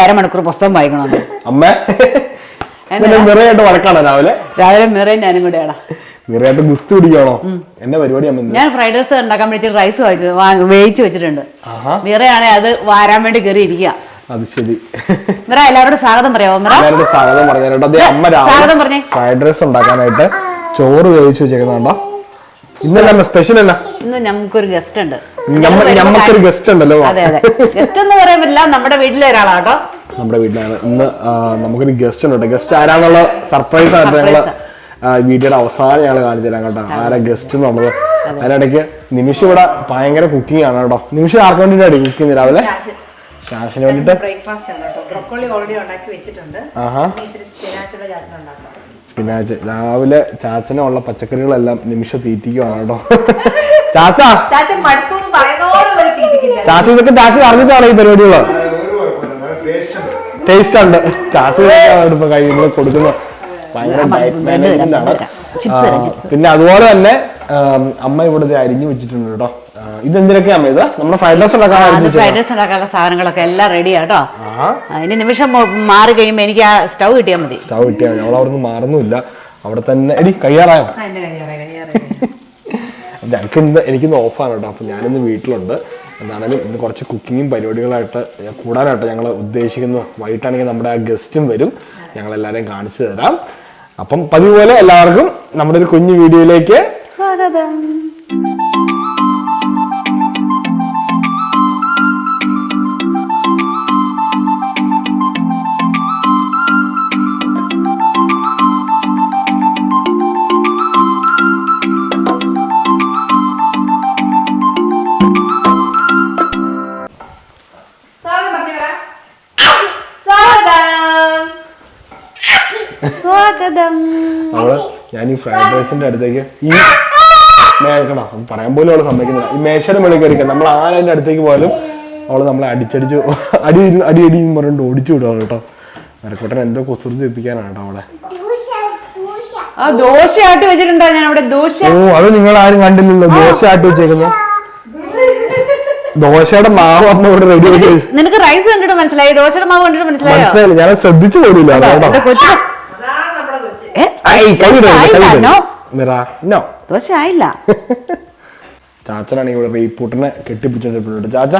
അരമണിക്കൂർ പുസ്തകം വായിക്കണമെന്ന് അമ്മ. നിറയായിട്ട് വഴക്കാണോ രാവിലെ? രാവിലെ മിറയും ഞാനും കൂടെയാടാ നിറയായിട്ട് ഗുസ്തി പിടിക്കണോ എന്റെ പരിപാടി അമ്മ ഞാൻ ഫ്രൈഡ് റൈസ് ഉണ്ടാക്കാൻ വേണ്ടി റൈസ് വായിച്ചു വാ- വേവിച്ച് വെച്ചിട്ടുണ്ട്. മിറയാണെ അത് വാരാൻ വേണ്ടി കയറി ഇരിക്കുക അത് ശരി. മിറ എല്ലാവരോടും സ്വാഗതം പറയാമോ മിറ. എല്ലാവരോടും സ്വാഗതം പറഞ്ഞു അമ്മ സ്വാഗതം പറഞ്ഞേ. ഫ്രൈഡ് റൈസ് ഉണ്ടാക്കാനായിട്ട് ചോറ് വേവിച്ച് വെച്ചേക്കുന്നുണ്ടോ ഇന്നെന്നാ സ്പെഷ്യൽ അല്ല. ഇന്ന് നമുക്കൊരു ഗസ്റ്റ് ഉണ്ട്. ഞമ്മക്കൊരു ഗസ്റ്റ് ഉണ്ടല്ലോ. അതെ അതെ. ഗസ്റ്റ് എന്ന് പറയാൻ പറ്റില്ല നമ്മുടെ വീട്ടിലെ ഒരാളാട്ടോ. നമ്മുടെ വീട്ടിലാണ്. ഇന്ന് നമുക്കൊരു ഗസ്റ്റ് ഉണ്ട് ഗസ്റ്റ് ആരാന്നുള്ള സർപ്രൈസ് ആയിട്ട് ഞങ്ങൾ വീഡിയോയുടെ അവസാനം ഞങ്ങൾ കാണിച്ചു തരാം കേട്ടോ. ആരാ ഗസ്റ്റ് എന്നുള്ളത്. അതിനിടയ്ക്ക് നിമിഷം ഇവിടെ ഭയങ്കര കുക്കിംഗ് ആണ് കേട്ടോ. നിമിഷം ആർക്ക് വേണ്ടിയിട്ടാണ് കുക്കിംഗ് രാവിലെ? ശാസിന് വേണ്ടിട്ട്? ബ്രേക്ക്ഫാസ്റ്റ് ആണ് കേട്ടോ. ബ്രോക്കോളി ഓൾറെഡി ഉണ്ടാക്കി വെച്ചിട്ടുണ്ട്. ആഹാ. ഇച്ചിരി സ്പിനാച്ചുള്ള ചാച്ചൻ ഉണ്ടാക്കാം. സ്പിനാച്ച് രാവിലെ ചാച്ചനുള്ള പച്ചക്കറികളെല്ലാം നിമിഷം തീറ്റിക്കുവാണ്? കേട്ടോ ചാച്ച ചാച്ച ഇതൊക്കെ ചാച്ച അറിഞ്ഞിട്ടാണ് ഈ പരിപാടികൾ ടേസ്റ്റ് ഉണ്ട്. ചാച്ച ഇപ്പൊ കഴിയുമ്പോൾ കൊടുക്കുന്നത് ഭയങ്കര ഡയറ്റ് മാനേജ്മെന്റ് ആണ് പിന്നെ അതുപോലെ തന്നെ അമ്മ ഇവിടെ അരിഞ്ഞു വെച്ചിട്ടുണ്ട് കേട്ടോ. ആ, ഇതെന്തിനൊക്കെയാ അമ്മ ഇത്? നമ്മുടെ ഫ്രൈഡ് റൈസ് ഉണ്ടാക്കാൻ ഫ്രൈഡ് റൈസ് ഉണ്ടാക്കാനുള്ള സാധനങ്ങളൊക്കെ എല്ലാം റെഡി കേട്ടോ. ആഹാ. ഇനി നിമിഷം മാറി കഴിയുമ്പോൾ എനിക്ക് ആ സ്റ്റൗ കിട്ടിയാൽ മതി. സ്റ്റൗ കിട്ടിയാൽ മതി. അവൾ അവിടെ നിന്ന് മാറുന്നില്ല അവിടെ തന്നെ എടി കയ്യാറായോ എനിക്ക് ഞങ്ങൾക്ക് ഇന്ന് എനിക്കിന്ന് ഓഫാണ് കേട്ടോ. അപ്പം ഞാനിന്ന് വീട്ടിലുണ്ട്. എന്താണെങ്കിലും ഇന്ന് കുറച്ച് കുക്കിങ്ങും പരിപാടികളായിട്ട് കൂടാനായിട്ട് ഞങ്ങൾ ഉദ്ദേശിക്കുന്നു വൈകിട്ടാണെങ്കിൽ നമ്മുടെ ആ ഗസ്റ്റും വരും. ഞങ്ങൾ എല്ലാവരെയും കാണിച്ചു തരാം. അപ്പം പതിവ് പോലെ എല്ലാവർക്കും നമ്മുടെ ഒരു കുഞ്ഞു വീഡിയോയിലേക്ക് സ്വാഗതം സ്വാഗതം പറഞ്ഞു പറ സ്വാഗതം സ്വാഗതം അവൾ ഞാൻ ഈ ഫ്രൈഡ് റൈസിന്റെ അടുത്തേക്ക് ഈ അത് പറയാൻ പോലും അവൾ സമ്മതിക്കുന്നില്ല. ഈ മേശയുടെ മുകളിൽ കയറി നമ്മൾ ആരതിന്റെ അടുത്തേക്ക് പോയാലും അവൾ നമ്മളെ അടിച്ചടിച്ച് അടി അടി അടി എന്ന് പറഞ്ഞിട്ട് ഓടിച്ചു വിടുവാണ് കേട്ടോ. മരക്കോട്ടൻ എന്തോ കുസൃതി വെപ്പിക്കാനാണ് കേട്ടോ അവളെ. ആ ദോശ ആട്ടി വെച്ചിട്ടുണ്ടോ? ഞാൻ അവിടെ ദോശ ഓ അത് നിങ്ങൾ ആരും കണ്ടില്ലല്ലോ. ദോശ ആട്ടി വെച്ചേക്കുന്നത് ദോശയുടെ മാവ് അമ്മ ഇവിടെ റെഡി ആക്കി നിനക്ക് റൈസ് കണ്ടിട്ട് മനസ്സിലായി? ദോശയുടെ മാവ് കണ്ടിട്ട് മനസ്സിലായോ? മനസ്സിലായില്ല. ഞാൻ ശ്രദ്ധിച്ചു പോലില്ല മിറ, no. ദോശ ചാച്ചനാണെങ്കിൽ ഇവിടെ റീപൂട്ടിനെ കെട്ടിപ്പിടിച്ചോണ്ടിട്ടുണ്ട് ചാച്ച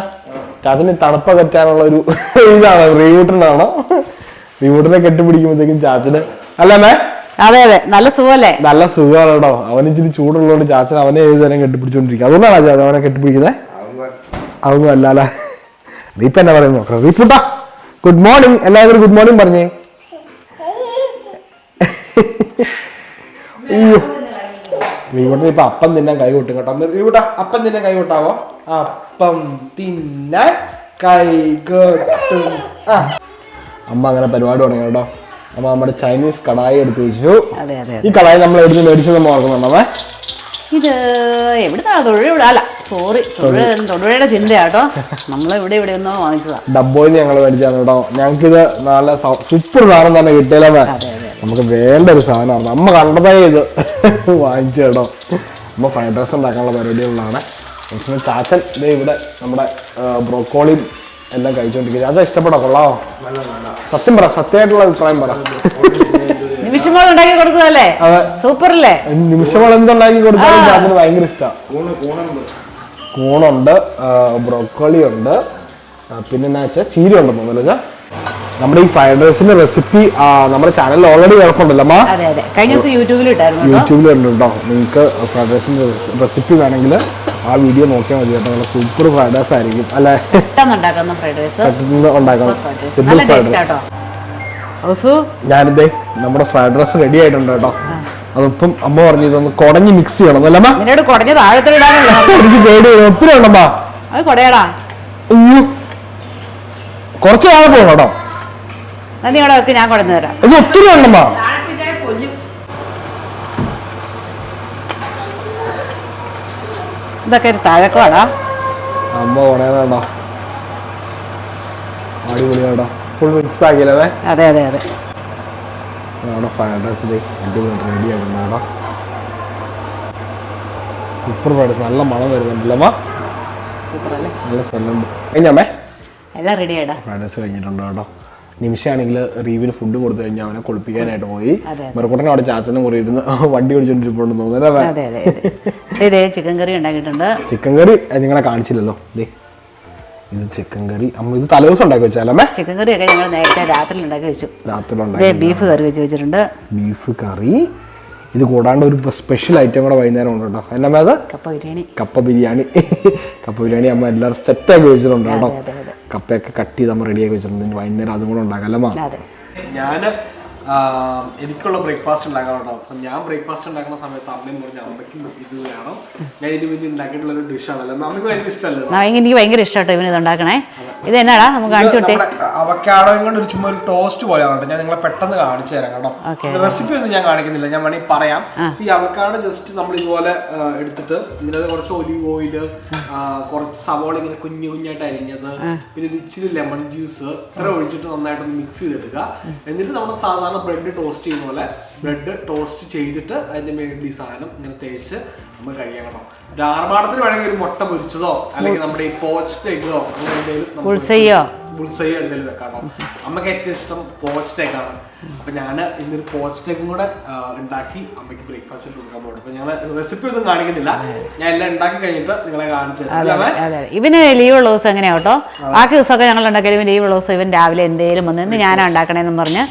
ചാച്ചന് തണുപ്പ് കറ്റാനുള്ള ഒരു ഇതാണ്. റീവൂട്ടനാണോ റീവൂട്ടിനെ കെട്ടിപ്പിടിക്കുമ്പോഴത്തേക്കും ചാച്ചന് അല്ല മേ അതെ അതെ. നല്ല സുഖല്ലേ നല്ല സുഖമാണ് കേട്ടോ അവന് ഇച്ചിരി ചൂടുള്ളതുകൊണ്ട് ചാച്ചൻ അവനെ ഏത് നേരം കെട്ടിപ്പിടിച്ചോണ്ടിരിക്കും അതുകൊണ്ടാണ് ചാച്ച അവനെ കെട്ടിപ്പിടിക്കുന്നത് അതൊന്നും അല്ല? അല്ലേ റീപ്പ് എന്നാ പറയുന്നു റീപ്പൂട്ടാ ഗുഡ് മോർണിംഗ് എല്ലാവരും ഗുഡ് മോർണിംഗ് പറഞ്ഞേ. അയ്യോ. റീവൂട്ടിന് ഇപ്പൊ അപ്പം തിന്നാൻ കൈ കൊട്ടും കേട്ടോ. ഇവിടെ അപ്പം തിന്നാൻ കൈ കൊട്ടാവോ? അപ്പം തിന്നാൻ കൈ കൊട്ടും. ആ. അമ്മ അങ്ങനെ പരിപാടി തുടങ്ങി കേട്ടോ. അമ്മ നമ്മുടെ ചൈനീസ് കടായി എടുത്തു വെച്ചു. ഈ കടായി നമ്മൾ എവിടുന്ന് മേടിച്ചത് നമ്മൾ ഓർക്കുന്നുണ്ടോ ഇത് എവിടുന്നാണ് തൊഴിൽ അല്ല സോറി തൊഴിലുടെ ചിന്തയാട്ടോ നമ്മൾ ഇവിടെ ഇവിടെ ഒന്നോ വാങ്ങിച്ചതാ. ഡബ്ബോയിൽ ഞങ്ങൾ മേടിച്ചാണ് കേട്ടോ. ഞങ്ങൾക്ക് ഇത് നല്ല സൂപ്പർ സാധനം തന്നെ കിട്ടിയല്ലേ നമുക്ക് വേണ്ട ഒരു സാധനമാണ് നമ്മൾ കണ്ടതായി ഇത്. വാങ്ങിച്ചു കേട്ടോ അമ്മ ഫ്രൈഡ് റൈസ് ഉണ്ടാക്കാനുള്ള പരിപാടികളിലാണ്. ചാച്ചൻ ദേ ഇവിടെ നമ്മുടെ ബ്രോക്കോളിയും എല്ലാം കഴിച്ചുകൊണ്ടിരിക്കുന്നത് ചാച്ച ഇഷ്ടപ്പെടോ കൊള്ളാമോ സത്യം പറ സത്യമായിട്ടുള്ള അഭിപ്രായം പറ. നിമിഷമോൾ ഉണ്ടാക്കി കൊടുക്കുന്നതല്ലേ സൂപ്പറല്ലേ? നിമിഷങ്ങൾ എന്തുണ്ടാക്കി കൊടുത്താലും ചാച്ചന് ഭയങ്കര ഇഷ്ടമാണ് കൂണുണ്ട് ബ്രോക്കോളി ഉണ്ട് പിന്നെ എന്നാ വെച്ചാൽ ചീര ഉണ്ടെന്ന് നമ്മുടെ ഈ ഫ്രൈഡ് റൈസിന്റെ റെസിപ്പി നമ്മുടെ ചാനലിൽ ഓൾറെഡി കിടപ്പുണ്ടല്ലോ അമ്മ? കഴിഞ്ഞ ദിവസം യൂട്യൂബിൽ ഉണ്ടോ നിങ്ങൾക്ക് ഫ്രൈഡ് റൈസിന്റെ റെസിപ്പി വേണമെങ്കിൽ ആ വീഡിയോ നോക്കിയാൽ മതി കേട്ടോ. നല്ല സൂപ്പർ ഫ്രൈഡ് റൈസ് ആയിരിക്കും അല്ലെ? പെട്ടെന്ന് സിമ്പിൾ ഫ്രൈഡ് റൈസ് ഞാനിതേ നമ്മുടെ ഫ്രൈഡ് റൈസ് റെഡി ആയിട്ടുണ്ട് കേട്ടോ. അതിപ്പം അമ്മ പറഞ്ഞു ഇതൊന്ന് കുടഞ്ഞ് മിക്സ് ചെയ്യണം അല്ലേ അമ്മ? എനിക്ക് പേടി ഒത്തിരി ഉണ്ടമ്മ കുറച്ച് താഴെ പോകണം കേട്ടോ. എന്നാ നിങ്ങളുടെ ഞാൻ കുടഞ്ഞു തരാം. ഇത് ഒത്തിരി ഉണ്ടമ്മ. ഇതൊക്കെ ഒരു താഴക്കോടാ. അമ്മ ഫുൾ മിക്സ് ആക്കിയല്ലേ? അതെ അതെ അതെ. നമ്മുടെ fried ready super fried rice നല്ല മണം വരുന്നുണ്ടല്ലോ അമ്മ? നല്ല സ്മെല്ലുണ്ട് എല്ലാം റെഡി ആയിടാ. ഫ്രൈഡ് റൈസ് കഴിഞ്ഞിട്ടുണ്ട് കേട്ടോ. നിമിഷമാണെങ്കിൽ റീവിന് ഫുഡ് കൊടുത്തു കഴിഞ്ഞാൽ അവനെ കുളിപ്പിക്കാനായിട്ട് പോയി. അതെ. മെറുക്കുട്ടനെ അവിടെ ചാച്ചനും കൂടി ഇരുന്ന് വണ്ടി ഓടിച്ചോണ്ടിരിപ്പുണ്ടെന്ന് തോന്നുന്നു അതെ അതെ അതെ. ഇതേ ചിക്കൻ കറി ഉണ്ടാക്കിയിട്ടുണ്ട്. ചിക്കൻ കറി നിങ്ങളെ കാണിച്ചില്ലല്ലോ. ഇത് ചിക്കൻ കറി അമ്മ ഇത് തലേദിവസം ഉണ്ടാക്കി വെച്ചാലേ ചിക്കൻ കറി ഒക്കെ ഞങ്ങൾ നേരത്തെ രാത്രി ഉണ്ടാക്കി വെച്ചു. രാത്രി ബീഫ് കറി വെച്ച് വെച്ചിട്ടുണ്ട്. Beef curry. ഇത് കൂടാണ്ട് ഒരു സ്പെഷ്യൽ ഐറ്റം കൂടെ വൈകുന്നേരം ഉണ്ട് കേട്ടോ. എന്നമ്മ അത്? കപ്പ ബിരിയാണി. കപ്പ ബിരിയാണി. കപ്പ ബിരിയാണി അമ്മ എല്ലാവരും സെറ്റാക്കി വെച്ചിട്ടുണ്ട് കേട്ടോ. കപ്പയൊക്കെ കട്ട് ചെയ്ത് നമ്മൾ റെഡിയാക്കി വെച്ചിട്ടുണ്ട്. വൈകുന്നേരം അതും കൂടെ ഉണ്ടാക്കാം അതെ. ഞാൻ എനിക്കുള്ള ബ്രേക്ക്ഫാസ്റ്റ് ഉണ്ടാക്കാറുണ്ടോ അപ്പം ഞാൻ ബ്രേക്ക്ഫാസ്റ്റ് ഉണ്ടാക്കുന്ന സമയത്ത് അമ്മയും പറഞ്ഞ അമ്മയ്ക്കും ഇത് വേണം. ഞാൻ ഇതിന് വേണ്ടി ഉണ്ടാക്കിയിട്ടുള്ള ഒരു ഡിഷാണല്ലോ അമ്മയ്ക്ക് ഭയങ്കര ഇഷ്ടമല്ലേ എനിക്ക് ഭയങ്കര ഇഷ്ടമായിട്ട് ഇവന് ഇത് ഉണ്ടാക്കണേ. ഇത് എന്നാടാ? നമുക്ക് കാണിച്ചു വിട്ടേ അവക്കാടോയും കൊണ്ട് ഒരു ചുമ്മാ ഒരു ടോസ്റ്റ് പോലെ ആണ് ഞാൻ നിങ്ങളെ പെട്ടെന്ന് കാണിച്ചു തരാം കേട്ടോ. റെസിപ്പി ഒന്നും ഞാൻ കാണിക്കുന്നില്ല. ഞാൻ വേണമെങ്കിൽ പറയാം. ഈ അവക്കാട് ജസ്റ്റ് നമ്മൾ ഇതുപോലെ എടുത്തിട്ട് ഇതിനകത്ത് കുറച്ച് ഒലിവ് ഓയിൽ കുറച്ച് സവോള ഇങ്ങനെ കുഞ്ഞു കുഞ്ഞായിട്ട് അരിഞ്ഞത് പിന്നെ ഇച്ചിരി ലെമൺ ജ്യൂസ് ഇത്ര ഒഴിച്ചിട്ട് നന്നായിട്ട് മിക്സ് ചെയ്തെടുക്കുക. എന്നിട്ട് നമ്മുടെ സാധാരണ ബ്രെഡ് ടോസ്റ്റ് ചെയ്യുന്ന പോലെ ബ്രെഡ് ടോസ്റ്റ് ചെയ്തിട്ട് അതിന്റെ മേളിൽ ഈ സാധനം ഇങ്ങനെ തേച്ച് നമ്മൾ കഴിയണം ഒരു ആർഭാടത്തിന് വേണമെങ്കിൽ ഒരു മുട്ട പൊരിച്ചതോ അല്ലെങ്കിൽ നമ്മുടെ ഈ പോസ്റ്റ് എഗ്ഗോ അങ്ങനെ എന്തെങ്കിലും നമ്മൾ ഉൾസയ്യോ? ബുൾസൈ എന്തെങ്കിലും വെക്കാണോ അമ്മയ്ക്ക് ഏറ്റവും ഇഷ്ടം പോസ്റ്റ് എഗ് ആണ്. അപ്പൊ ഞാൻ ഇന്നൊരു പോസ്റ്റ് എഗും കൂടെ ഉണ്ടാക്കി അമ്മയ്ക്ക് ബ്രേക്ക്ഫാസ്റ്റിൽ കൊടുക്കാൻ പോകും അപ്പൊ ഞങ്ങൾ റെസിപ്പി ഒന്നും കാണിക്കുന്നില്ല. ഞാൻ എല്ലാം ഉണ്ടാക്കി കഴിഞ്ഞിട്ട് നിങ്ങളെ കാണിച്ചു ഇവന് ലീവ് ഉള്ള അതെ ഇവന് ലീവുള്ള ദിവസം എങ്ങനെയാ കേട്ടോ? ബാക്കി ദിവസമൊക്കെ ഞങ്ങൾ ഉണ്ടാക്കിയാലും ലീവ് ഉള്ള ദിവസം ഇവൻ രാവിലെ എന്തേലും വന്ന് ഇന്ന് ഞാനാ ഉണ്ടാക്കണേന്ന് പറഞ്ഞ്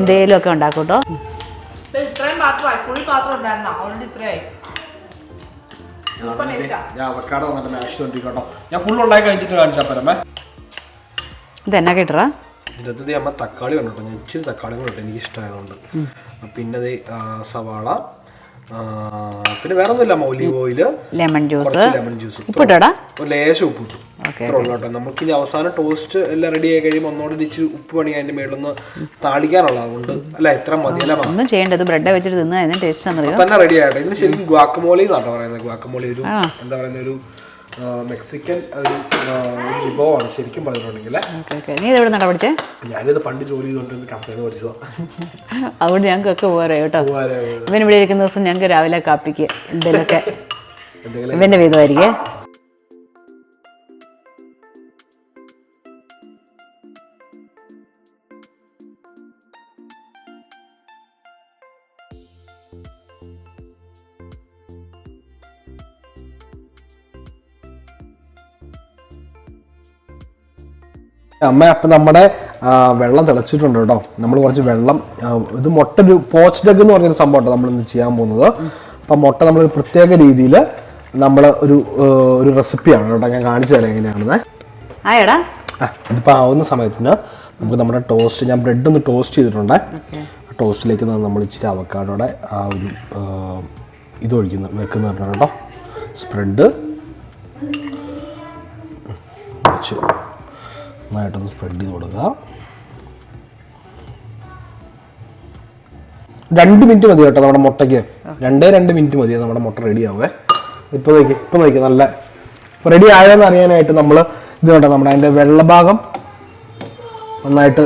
എന്തേലും ഒക്കെ ഉണ്ടാക്കും കേട്ടോ. ഇത്രയും പാത്രമായി ഫുൾ പാത്രം ഉണ്ടായിരുന്ന? ഓൾറെഡി ഇത്രയായി. ഞാൻ ഞാൻ അവക്കാടോ വന്നിട്ട് ഞാൻ ഫുൾ ഉണ്ടാക്കി കഴിച്ചിട്ട് കാണിച്ചാൽ പരമേ ഇത് എന്നാ കേട്ടറാ? ഇതിനകത്ത് അമ്മ തക്കാളി കണ്ടോ ഞാൻ ഇച്ചിരി തക്കാളി കൂടെ എനിക്ക് ഇഷ്ടമായതുകൊണ്ട് പിന്നെ ദേ, സവാള പിന്നെ വേറെ ഒന്നുമില്ല olive oil lemon juice. Lemon juice ഉപ്പിട്ടോടാ ഒരു ലേശം ഉപ്പ് ഇട്ടു നമുക്ക് ഇനി അവസാനം ടോസ്റ്റ് എല്ലാം റെഡി ആയി കഴിയുമ്പോൾ ഒന്നോടെ ഒരു ഉപ്പ് പണി അതിന്റെ മേളൊന്ന് താളിക്കാനുള്ള അതുകൊണ്ട്. അല്ല ഇത്ര മതി. അല്ല ഒന്നും ചെയ്യേണ്ടത് ബ്രെഡ് വെച്ചിട്ട് തിന്ന് ടേസ്റ്റ് തന്നെ റെഡി ആയിട്ട് ഇതിന് ശരിക്കും ഗ്വാക്കമോളി എന്നാട്ടോ പറയുന്നത്. ഗ്വാക്കമോളി ഒരു എന്താ പറയുന്ന ഒരു മെക്സിക്കൻ ഒരു ആ, വിഭവമാണ് ശരിക്കും പറഞ്ഞിട്ടുണ്ടെങ്കിൽ. നീ ഇത് എവിടെ നിന്നാ പഠിച്ചേ? ഞാനിത് പണ്ട് ജോലി ചെയ്തുകൊണ്ടിരുന്ന കഫേന്ന് പഠിച്ചതാണ് അതുകൊണ്ട് ഞങ്ങൾക്കൊക്കെ പോരാ കേട്ടോ. ഇവൻ ഇവിടെ ഇരിക്കുന്ന ദിവസം ഞങ്ങൾക്ക് രാവിലെ കാപ്പിക്ക് എന്തെങ്കിലുമൊക്കെ എന്തെങ്കിലും ഇവന്റെ വീതമായിരിക്കേ. അമ്മ അപ്പം നമ്മുടെ വെള്ളം തിളച്ചിട്ടുണ്ട് കേട്ടോ. നമ്മൾ കുറച്ച് വെള്ളം ഇത് മുട്ട ഒരു പോച്ച് ഡഗ് എന്ന് പറഞ്ഞൊരു സംഭവം ഉണ്ടോ നമ്മൾ ഇന്ന് ചെയ്യാൻ പോകുന്നത്? അപ്പം മുട്ട നമ്മൾ ഒരു പ്രത്യേക രീതിയിൽ നമ്മൾ ഒരു ഒരു റെസിപ്പിയാണ് കേട്ടോ. ഞാൻ കാണിച്ചു തരാം എങ്ങനെയാണെന്ന്. ആയടാ. ആ ഇതിപ്പോൾ ആവുന്ന സമയത്തിന് നമുക്ക് നമ്മുടെ ടോസ്റ്റ് ഞാൻ ബ്രെഡ് ഒന്ന് ടോസ്റ്റ് ചെയ്തിട്ടുണ്ട്. ടോസ്റ്റിലേക്ക് നമ്മൾ ഇച്ചിരി അവക്കാടോടെ ആ ഒരു ഇത് ഒഴിക്കുന്നു വെക്കുന്നുണ്ട് കേട്ടോ. സ്പ്രെഡ് വെച്ച് നന്നായിട്ടൊന്ന് സ്പ്രെഡ് ചെയ്ത് കൊടുക്കുക. രണ്ട് മിനിറ്റ് മതി കേട്ടോ നമ്മുടെ മുട്ടയ്ക്ക്. രണ്ടേ രണ്ട് മിനിറ്റ് മതി നമ്മുടെ മുട്ട റെഡി ആവേ ഇപ്പോൾ നോക്കി ഇപ്പോൾ നോക്കി നല്ല റെഡി ആയോന്ന് അറിയാനായിട്ട് നമ്മൾ ഇത് കേട്ടോ നമ്മുടെ അതിന്റെ വെള്ളഭാഗം നന്നായിട്ട്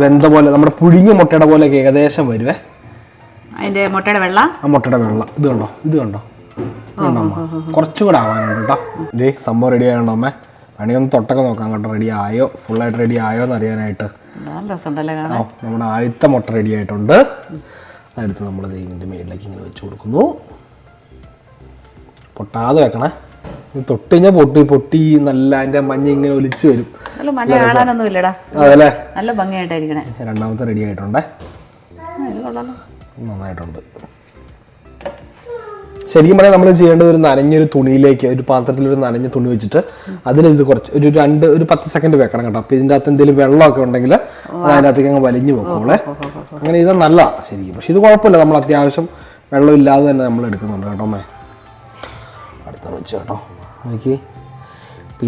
വെന്ത പോലെ നമ്മുടെ പുഴുങ്ങിയ മുട്ടയുടെ പോലെ ഏകദേശം വരുവേ. അതിന്റെ മുട്ടയുടെ വെള്ള? ആ മുട്ടയുടെ വെള്ള. ഇത് കണ്ടോ ഇത് കണ്ടോ. കുറച്ചുകൂടെ കണ്ടോ അമ്മ? കുറച്ചും കൂടെ ആവാനുണ്ട് കേട്ടോ. ഇതേ സംഭവം റെഡി ആയോണ്ടോ അമ്മേ? വേണമെങ്കിൽ ഒന്ന് തൊട്ടൊക്കെ നോക്കാം കേട്ടോ. റെഡി ആയോ? ഫുള്ളായിട്ട് റെഡി ആയോ എന്ന് അറിയാനായിട്ട്. ആ നമ്മുടെ ആദ്യത്തെ മുട്ട റെഡി ആയിട്ടുണ്ട്. അതെടുത്ത് നമ്മൾ ഇതിന്റെ മേളിലേക്ക് ഇങ്ങനെ വെച്ച് കൊടുക്കുന്നു. പൊട്ടാതെ വെക്കണേ. തൊട്ടിഞ്ഞ തൊട്ട് കഴിഞ്ഞാൽ പൊട്ടി പൊട്ടി നല്ല അതിന്റെ മഞ്ഞ ഇങ്ങനെ ഒലിച്ചു വരും. അതല്ലേ? നല്ല ഭംഗിയായിട്ടായിരിക്കണേ. രണ്ടാമത്തെ റെഡി ആയിട്ടുണ്ടേ? നന്നായിട്ടുണ്ട്. ശരിക്കും പറയാൻ നമ്മൾ ചെയ്യേണ്ടത് ഒരു നനഞ്ഞൊരു തുണിയിലേക്ക് ഒരു പാത്രത്തിൽ ഒരു നനഞ്ഞ തുണി വെച്ചിട്ട് അതിൽ ഇത് കുറച്ച് ഒരു രണ്ട് ഒരു പത്ത് സെക്കൻഡ് വെക്കണം കേട്ടോ. അപ്പൊ ഇതിന്റെ അകത്ത് എന്തെങ്കിലും വെള്ളമൊക്കെ ഉണ്ടെങ്കിൽ അത് അതിനകത്തേക്ക് അങ്ങ് വലിഞ്ഞു വെക്കോളെ അങ്ങനെ ഇത് നല്ലതാണ് ശരിക്കും. പക്ഷെ ഇത് കുഴപ്പമില്ല. നമ്മൾ അത്യാവശ്യം വെള്ളം ഇല്ലാതെ തന്നെ നമ്മൾ എടുക്കുന്നുണ്ട് കേട്ടോ അമ്മേ. അടുത്ത വെച്ച് കേട്ടോ. നോക്കി.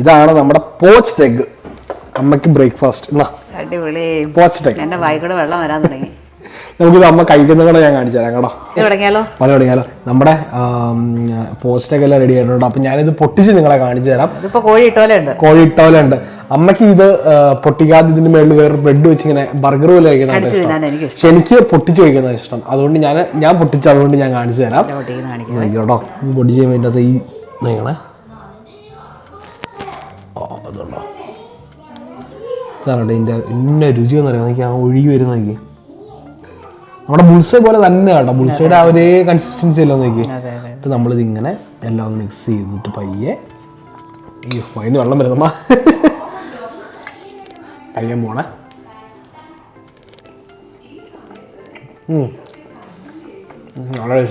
ഇതാണ് നമ്മുടെ പോച്ച് എഗ് അമ്മയ്ക്ക് ബ്രേക്ക്ഫാസ്റ്റ് എന്നാ അടിപൊളി. പോച്ച് എഗ് എന്റെ വായിക്കൂടെ വെള്ളം വരാൻ തുടങ്ങി. നമുക്കിത് അമ്മ കഴിക്കുന്ന കൂടെ ഞാൻ കാണിച്ചു തരാം കേട്ടോ. തുടങ്ങിയാലോ പല തുടങ്ങിയാലോ നമ്മുടെ പോസ്റ്റൊക്കെ എല്ലാം റെഡി ആയിട്ടുണ്ട്. അപ്പൊ ഞാനിത് പൊട്ടിച്ച് നിങ്ങളെ കാണിച്ചു തരാം. കോഴി ഇട്ടോലെ ഉണ്ട് അമ്മയ്ക്ക് ഇത് പൊട്ടിക്കാതെ ഇതിന് മേളിൽ വേറെ ബ്രെഡ് വെച്ച് ഇങ്ങനെ ബർഗർ പോലെ കഴിക്കുന്നതാണ് ഇഷ്ടം. പക്ഷെ എനിക്ക് പൊട്ടിച്ച് കഴിക്കുന്നതാണ് ഇഷ്ടം. അതുകൊണ്ട് ഞാൻ ഞാൻ പൊട്ടിച്ച് അതുകൊണ്ട് ഞാൻ കാണിച്ചു തരാം. കേട്ടോ പൊട്ടിച്ച് കഴിയുമ്പോൾ അതിന്റെ അകത്ത് ഈ നിങ്ങളെ അതുണ്ടോ? ഇതാണ് ഇതിന്റെ എന്നെ രുചി എന്ന് പറയുന്നത്. എനിക്ക് ആ ഒഴുകി വരുന്ന നോക്കി നമ്മുടെ ബുൾസൈ പോലെ തന്നെ കേട്ടോ. ബുൾസൈയുടെ ആ ഒരേ കൺസിസ്റ്റൻസി അല്ലോ നോക്കി എന്നിട്ട് നമ്മളിത് ഇങ്ങനെ എല്ലാം ഒന്ന് മിക്സ് ചെയ്തിട്ട് പയ്യെ അയ്യോ വൈകുന്ന വെള്ളം വരുന്നമ്മ. കഴിയാൻ പോണേ. വളരെ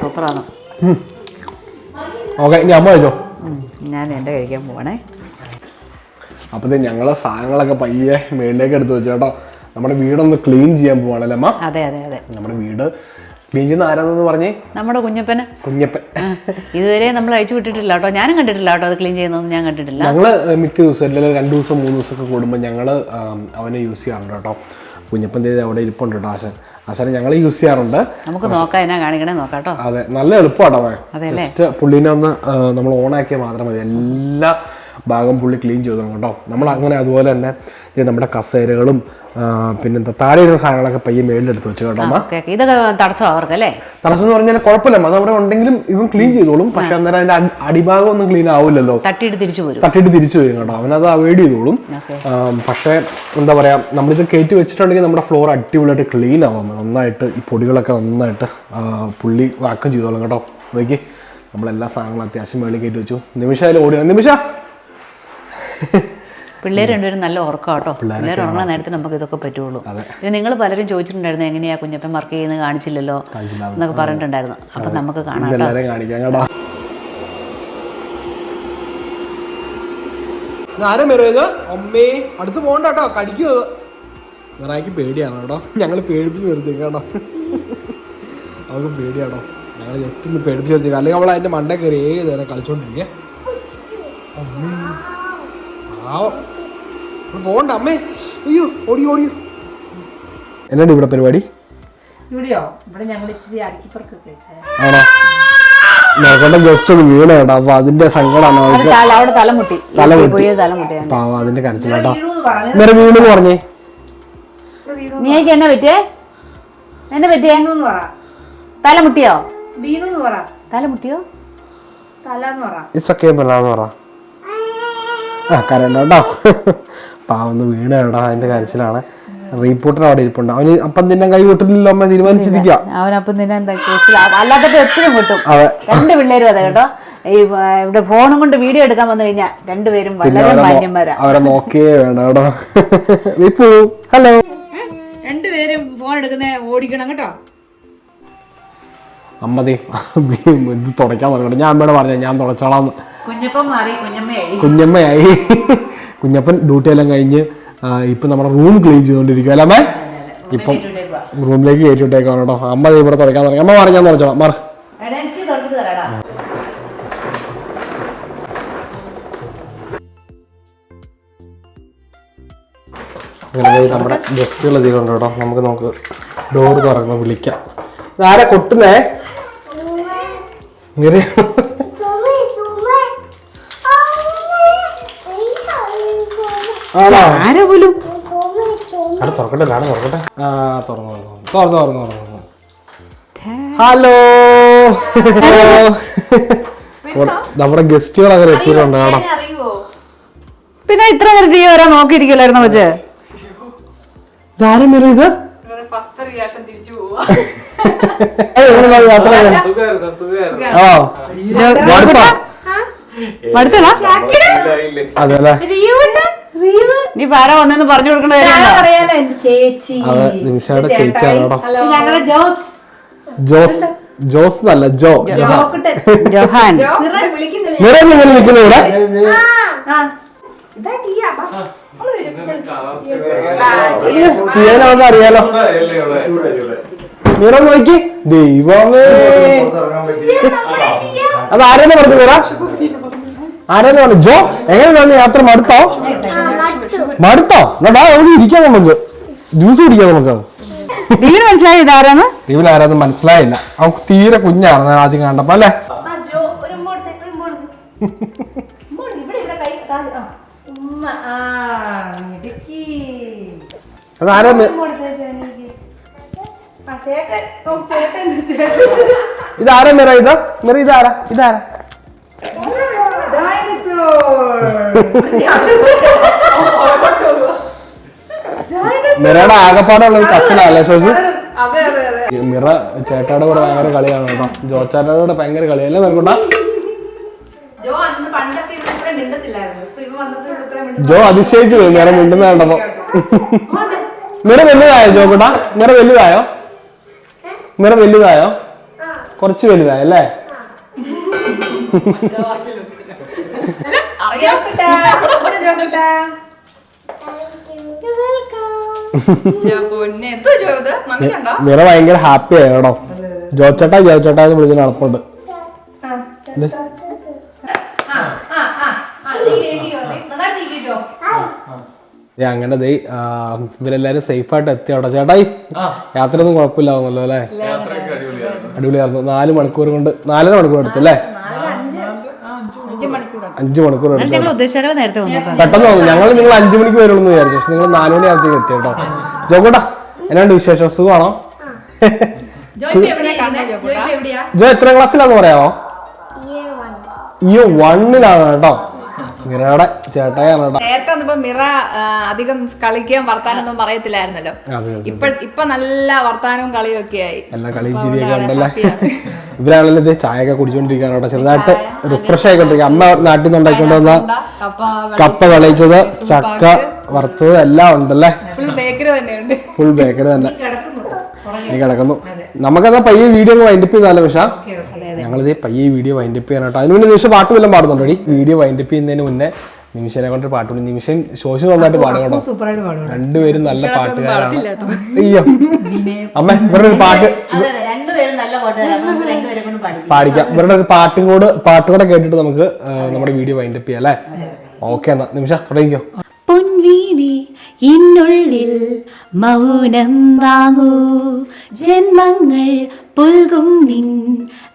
സൂപ്പറാണ് ഓക്കെ ഇനി അമ്മ കഴിച്ചോ? ഞാൻ എന്റെ കഴിക്കാൻ പോണേ അപ്പോഴത്തേ ഞങ്ങളെ സാധനങ്ങളൊക്കെ പയ്യെ മേളിലേക്ക് എടുത്ത് വെച്ചു കേട്ടോ. നമ്മുടെ വീടൊന്ന് ക്ലീൻ ചെയ്യാൻ പോവാണല്ലേ അമ്മ? അതെ അതെ അതെ. നമ്മുടെ വീട് ക്ലീൻ ചെയ്യുന്ന ആരാണെന്ന് പറഞ്ഞേ? നമ്മുടെ കുഞ്ഞപ്പന്. കുഞ്ഞപ്പൻ. ഇതുവരെ നമ്മൾ അഴിച്ചു വിട്ടിട്ടില്ല കേട്ടോ. ഞാനും കണ്ടിട്ടില്ല കേട്ടോ അത് ക്ലീൻ ചെയ്യുന്നതൊന്നും ഞാൻ കണ്ടിട്ടില്ല. ഞങ്ങൾ മിക്ക ദിവസം അല്ലെങ്കിൽ രണ്ട് ദിവസം മൂന്ന് ദിവസമൊക്കെ കൂടുമ്പോൾ ഞങ്ങൾ അവനെ യൂസ് ചെയ്യാറുണ്ട് കേട്ടോ. കുഞ്ഞപ്പൻ ചെയ്ത് അവിടെ ഇരിപ്പുണ്ട് കേട്ടോ ആശാൻ. ആശാനെ ഞങ്ങൾ യൂസ് ചെയ്യാറുണ്ട്. നമുക്ക് നോക്കാം എന്നാ കാണിക്കണേ നോക്കാം കേട്ടോ. അതെ നല്ല എളുപ്പമാട്ടോ? ജസ്റ്റ് പുള്ളിനെ ഒന്ന് നമ്മൾ ഓണാക്കിയാൽ മാത്രം മതി. എല്ലാ ഭാഗം പുള്ളി ക്ലീൻ ചെയ്തു കേട്ടോ. നമ്മൾ അങ്ങനെ അതുപോലെ തന്നെ നമ്മുടെ കസേരകളും പിന്നെ പിന്നെന്താ താഴെ ഇരുന്ന സാധനങ്ങളൊക്കെ പയ്യെ മേളിലെടുത്ത് വെച്ചു കേട്ടോ ഇതൊക്കെ തടസ്സം അവർക്കല്ലേ തടസ്സം എന്ന് പറഞ്ഞാൽ കുഴപ്പമില്ല അത് അവിടെ ഉണ്ടെങ്കിലും ഇവൻ ക്ലീൻ ചെയ്തോളും. പക്ഷെ അന്നേരം അതിന്റെ അടി- അടിഭാഗം ഒന്നും ക്ലീൻ ആവില്ലല്ലോ. തട്ടിയിട്ട് തിരിച്ചു പോയി തട്ടിയിട്ട് തിരിച്ചു വരും കേട്ടോ. അവനത് അവോയ്ഡ് ചെയ്തോളും. പക്ഷേ എന്താ പറയാ നമ്മളിത് കയറ്റി വെച്ചിട്ടുണ്ടെങ്കിൽ നമ്മുടെ ഫ്ലോർ അടിപൊളിയായിട്ട് ക്ലീൻ ആവാം. നന്നായിട്ട് ഈ പൊടികളൊക്കെ നന്നായിട്ട് പുള്ളി വാക്കം ചെയ്തോളും കേട്ടോ. നോക്കി നമ്മളെല്ലാ സാധനങ്ങളും അത്യാവശ്യം മേളിൽ കയറ്റി വെച്ചു. നിമിഷ അതിൽ ഓടിയാണ് നിമിഷ! പിള്ളേർ രണ്ടുപേരും നല്ല ഉറക്കം കേട്ടോ പിള്ളേർ ഉറങ്ങുന്ന നേരത്തെ നമുക്ക് ഇതൊക്കെ പറ്റുള്ളൂ. പിന്നെ നിങ്ങൾ പലരും ചോദിച്ചിട്ടുണ്ടായിരുന്നു എങ്ങനെയാ കുഞ്ഞപ്പൻ വർക്ക് ചെയ്യുന്നത് കാണിച്ചില്ലല്ലോ എന്നൊക്കെ പറഞ്ഞിട്ടുണ്ടായിരുന്നു. അപ്പം നമുക്ക് കാണാം കേട്ടോ. ആരും വരും അമ്മേ. അടുത്ത് പോകണ്ട കേട്ടോ കടിക്കും അത് വേറായിക്ക് പേടിയാണ് കേട്ടോ. ഞങ്ങൾ പേടിപ്പിച്ച് നിർത്തി കേട്ടോ. അവൾക്ക് പേടിയാണോ? ഞങ്ങൾ ജസ്റ്റ് ഒന്ന് പേടിപ്പിച്ച് നിർത്തി. അല്ലെങ്കിൽ അവൾ അതിന്റെ മണ്ട കയറി ഏത് നേരം കളിച്ചോണ്ടിരിക്കേ. അമ്മേ. പാവം. പോകണ്ട അമ്മേ. അയ്യോ ഓടി ഓടി. എന്നാണ് ഇവിടെ പരിപാടി? ഇവിടെയോ? ഇവിടെ ഞങ്ങൾ ഇച്ചിരി അടുക്കിപ്പറക്കൊക്കെ ആണോ? നോക്കണ്ട ജസ്റ്റ് ഒന്ന് വീണ കേട്ടോ അപ്പൊ അതിന്റെ സങ്കടമാണ് അത് തല അവിടെ തലമുട്ടി പാവം അതിന്റെ കരച്ചിലാട്ടോ വീണെന്ന് പറഞ്ഞേ. നീക്ക് എന്നെ പറ്റിയേ? എന്നെ പറ്റിയേ? തലമുട്ടിയോ വീണൂന്ന് പറ. തലമുട്ടിയോ തലാന്ന് പറ. ഇസൊക്കെ പറ. ആ കരണ്ട കേട്ടോ. പാവം വീണ് കേട്ടോ അതിന്റെ കരച്ചിലാണ്. റീപ്പോർട്ടർ അവിടെ ഇരിപ്പുണ്ട്. അവന് അപ്പം തന്നെ കൈ വിട്ടില്ലല്ലോ അമ്മ തീരുമാനിച്ചിരിക്കുക അവനപ്പം തന്നെ എന്താ അല്ലാത്തപ്പോ എപ്പോഴും കിട്ടും രണ്ട് പിള്ളേരും അതെ കേട്ടോ. ഈ ഇവിടെ ഫോണും കൊണ്ട് വീഡിയോ എടുക്കാൻ വന്നു കഴിഞ്ഞാൽ രണ്ടുപേരും വളരെ മാന്യന്മാരാ. അവരെ നോക്കിയേ വേണ്ട കേട്ടോ. ഹലോ രണ്ടുപേരും ഫോൺ എടുക്കുന്ന ഓടിക്കണം കേട്ടോ. അമ്മതേ ഇത് തുടയ്ക്കാൻ തുടങ്ങി ഞാൻ അമ്മയോട് പറഞ്ഞു ഞാൻ തുടച്ചോളാം. കുഞ്ഞമ്മയായി. കുഞ്ഞപ്പൻ ഡ്യൂട്ടി എല്ലാം കഴിഞ്ഞ് ഇപ്പം നമ്മുടെ റൂം ക്ലീൻ ചെയ്തുകൊണ്ടിരിക്കും അല്ലേ അമ്മേ? ഇപ്പം റൂമിലേക്ക് കയറ്റിവിട്ടേക്കാണ് കേട്ടോ. അമ്മ ഇവിടെ തുടയ്ക്കാൻ തുടങ്ങി. അമ്മ മാറി ഞാൻ തുടച്ചോളാം. മാറി. അങ്ങനെ നമ്മുടെ ഗസ്റ്റുകൾ എത്തിയിട്ടുണ്ട് കേട്ടോ. നമുക്ക് നമുക്ക് ഡോർ തുറക്കുമ്പോൾ വിളിക്കാം. ആരെ കൊട്ടുന്നേ? ഇങ്ങനെ. ആണോ? ആരാ പോലും? അവിടെ തുറക്കട്ടെ അവിടെ തുറക്കട്ടെ. ആ തുറന്നു തുറന്നു തുറന്നു. തുറന്നു തുറന്നു ഹലോ. നമ്മുടെ ഗസ്റ്റുകൾ അങ്ങനെ എത്തിയിട്ടുണ്ട് അറിയുവോ? പിന്നെ ഇത്ര നേരം ടി വരാൻ നോക്കിയിരിക്കല്ലായിരുന്നു വെച്ച് ധാരം വരും ഇത്? ഫസ്റ്റ് റിയാക്ഷൻ തിരിച്ചു പോവാ. നീ വേറെ വന്നെന്ന് പറഞ്ഞു കൊടുക്കണ ചേച്ചി. നിമിഷയുടെ ചേച്ചിയാണോ ഞങ്ങളുടെ ജോസ്. ജോസ് ജോസ് എന്നല്ല ജോ ജോഹാൻ. ഇങ്ങനെ നിൽക്കുന്നു ഇവിടെ? അറിയാലോ? മീറ നോക്കി. ദൈവമേ. അത് ആരെന്ന് പറഞ്ഞു മീറ ആരെന്ന് പറഞ്ഞു? ജോ എങ്ങനെയാണ് യാത്ര മടുത്തോ? മടുത്തോ? എന്നാ നമുക്ക് ഇരിക്കാം നമുക്ക്. ജ്യൂസ് കുടിക്കാം നമുക്ക്. വീട് മനസ്സിലായി ഇതാരാന്ന് ഇവൻ ആരാന്ന് മനസ്സിലായില്ല. അവൾക്ക് തീരെ കുഞ്ഞാണ് ഞാൻ ആദ്യം കണ്ടപ്പോ അല്ലേ? ആ, ജോ, ഒരു ഇങ്ങോട്ട്, ഒരു ഇങ്ങോട്ട്. ഇങ്ങോട്ട്, ഇവിടെ, ഇവിടെ കൈ, കാൽ, ആ. മിടുക്കി. അത് ആരാ മി- ഇങ്ങോട്ട് തേച്ച് എനിക്ക്. ചേട്ടൻ, ഓ, ചേട്ടൻ, ചേട്ടൻ. ഇത് ആരാ മിറ ഇത് മിറ ഇതാരാ ഇതാരാ. മിറയുടെ ആകപ്പാടുള്ള ഒരു കസിനല്ലേ ശോശു മിറ ചേട്ടാടെ കൂടെ ഭയങ്കര കളിയാണ് കേട്ടോ ജോച്ചാട്ടയുടെ കൂടെ ഭയങ്കര കളിയല്ലേ മെറുകുട്ട ജോ. ജോ അതിശയിച്ചു പോയി. മിറ മിണ്ടുന്ന കണ്ടപ്പോ. നിറ വലുതായോ ജോക്കുട്ട? നിറ വലുതായോ? നിറ വലുതായോ? കുറച്ച് വലുതായോ അല്ലേ? നിറ ജോ ഭയങ്കര ഹാപ്പി ആയോ കേട്ടോ ജോച്ചേട്ടാ ജോച്ചേട്ടാ എന്ന് വിളിച്ച് നടപ്പുണ്ട് ആ, ആ, ആ, ആ, ആ, നീ കേക്കിയോ, നീ നന്നായിട്ട് നീക്കിട്ടോ. ദേ അങ്ങനെ ദേ ഇവരെല്ലാരും സേഫ് ആയിട്ട് എത്തി അവിടെ. ചേട്ടായി യാത്രയൊന്നും കുഴപ്പമില്ലാവുന്നല്ലോ അല്ലേ? അടിപൊളിയായിരുന്നു. നാല് മണിക്കൂർ കൊണ്ട് നാലര മണിക്കൂർ എടുത്തു അല്ലേ? അഞ്ച് മണിക്കൂർ എടുത്തു. പെട്ടെന്ന് തോന്നുന്നു ഞങ്ങൾ നിങ്ങൾ അഞ്ചു മണിക്ക് വരുള്ളൂ എന്ന് വിചാരിച്ചു. പക്ഷെ നിങ്ങൾ നാല് മണി ആകത്തേക്ക് എത്തി കേട്ടോ. ജോക്കോട്ടാ എന്നാണ്ട് വിശേഷം? സുഖമാണോ? ജോ എത്ര ക്ലാസ്സിലാന്ന് പറയാമോ? ഈ വണ്ണിലാണ് കേട്ടോ. മിറയുടെ ചേട്ടായാണ് നേരത്തെ വന്നപ്പോ മിറ അധികം കളിക്കാൻ വർത്താനൊന്നും പറയത്തില്ലായിരുന്നല്ലോ. ഇപ്പൊ ഇപ്പൊ നല്ല വർത്താനവും കളിയും ഒക്കെ ആയി എല്ലാ കളിയും ചിരിയൊക്കെ ഉണ്ടല്ലേ. ഇവരാണെങ്കിലും ഇത് ചായയൊക്കെ കുടിച്ചോണ്ടിരിക്കുകയാണ് കേട്ടോ. ചെറുതായിട്ട് റിഫ്രഷ് ആയിക്കൊണ്ടിരിക്കുക. അമ്മ നാട്ടിൽ നിന്ന് ഉണ്ടാക്കിക്കൊണ്ട് വന്ന കപ്പ കളിച്ചത് ചക്ക വറുത്തത് എല്ലാം ഉണ്ടല്ലേ? ഫുൾ ബേക്കറി തന്നെയുണ്ട്. ഫുൾ ബേക്കറി തന്നെ. കിടക്കുന്നു. നമുക്കെന്നാ പയ്യെ വീഡിയോ ഒന്ന് വൈൻഡപ്പ് ചെയ്താലോ പക്ഷേ ഞങ്ങളിത് പയ്യെ വീഡിയോ വൈൻഡപ്പ് ചെയ്യാൻ കേട്ടോ. അതിന് മുന്നേ നിമിഷം പാട്ട് വല്ലതും പാടുന്നുണ്ടോ ഈ വീഡിയോ വൈൻഡപ്പ് ചെയ്യുന്നതിന് മുന്നേ നിമിഷനെ കൊണ്ട് പാട്ട് പാടും. നിമിഷം ശോശി നന്നായിട്ട് പാടുകട്ടോ രണ്ടുപേരും നല്ല പാട്ടുകാരാണ്. അയ്യോ. അമ്മ ഇവരുടെ ഒരു പാട്ട് പാടിക്കാം. ഇവരുടെ ഒരു പാട്ടും കൂടെ പാട്ടും കൂടെ കേട്ടിട്ട് നമുക്ക് നമ്മുടെ വീഡിയോ വൈൻഡപ്പ് ചെയ്യാം അല്ലേ? ഓക്കെ എന്നാ നിമിഷ തുടങ്ങിക്കോ. പൊൻവീണി ഇന്നുള്ളിൽ മൗനം വാങ്ങൂ. ജന്മങ്ങൾ പുൽകും നിൻ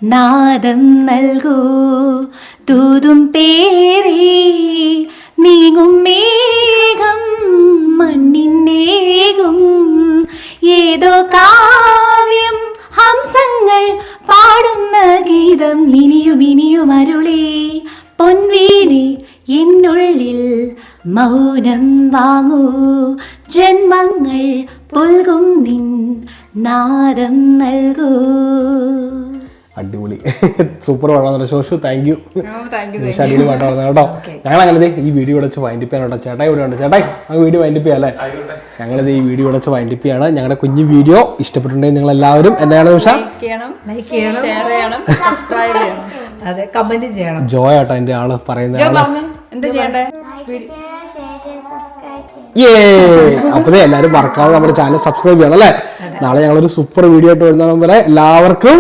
നാദം നൽകൂ. തൂതും പേരേ നീങ്ങും മേഘം മണ്ണിന്നേകും ഏതോ കാവ്യം ഹംസങ്ങൾ പാടുന്ന ഗീതം ഇനിയും ഇനിയും അരുളേ. പൊൻവീണി എന്നുള്ളിൽ മൗനം വാങ്ങൂ. ജന്മങ്ങൾ പുൽകും നിൻ നാദം നൽകൂ. അടിപൊളി. സൂപ്പർ പാട്ടാണ് ശോഷു thank you thank you Nimisha അടിപൊളി പാട്ട് പാടുന്നത് കേട്ടോ ഞങ്ങൾ അങ്ങനെ ഈ വീഡിയോ അടച്ച് വൈൻഡിപ്പ് ചെയ്യാൻ കേട്ടോ. ചേട്ടായി ഇവിടെ ഉണ്ട്. ചേട്ടായി ആ വീഡിയോ വൈൻഡിപ്പ് ചെയ്യാം അല്ലേ? ഞങ്ങളിത് ഈ വീഡിയോ അടച്ച് വൈൻഡിപ്പ് ചെയ്യാണ്. ഞങ്ങളുടെ കുഞ്ഞു വീഡിയോ ഇഷ്ടപ്പെട്ടിട്ടുണ്ടെങ്കിൽ നിങ്ങൾ എല്ലാവരും എന്താണ് ഉഷ ചെയ്യണം. ലൈക്ക് ചെയ്യണം. ഷെയർ ചെയ്യണം. സബ്സ്ക്രൈബ് ചെയ്യണം. അതെ കമന്റ് ചെയ്യണം. ജോയ് ആട്ടോ എന്റെ ആൾ പറയുന്ന ജോ ആൾ. പറഞ്ഞു. എന്താ ചെയ്യണ്ടേ? ഏ അപ്പതേ എല്ലാവരും മറക്കാതെ നമ്മുടെ ചാനൽ സബ്സ്ക്രൈബ് ചെയ്യണം അല്ലേ? നാളെ ഞങ്ങളൊരു സൂപ്പർ വീഡിയോ ആയിട്ട് വരുന്ന വരെ എല്ലാവർക്കും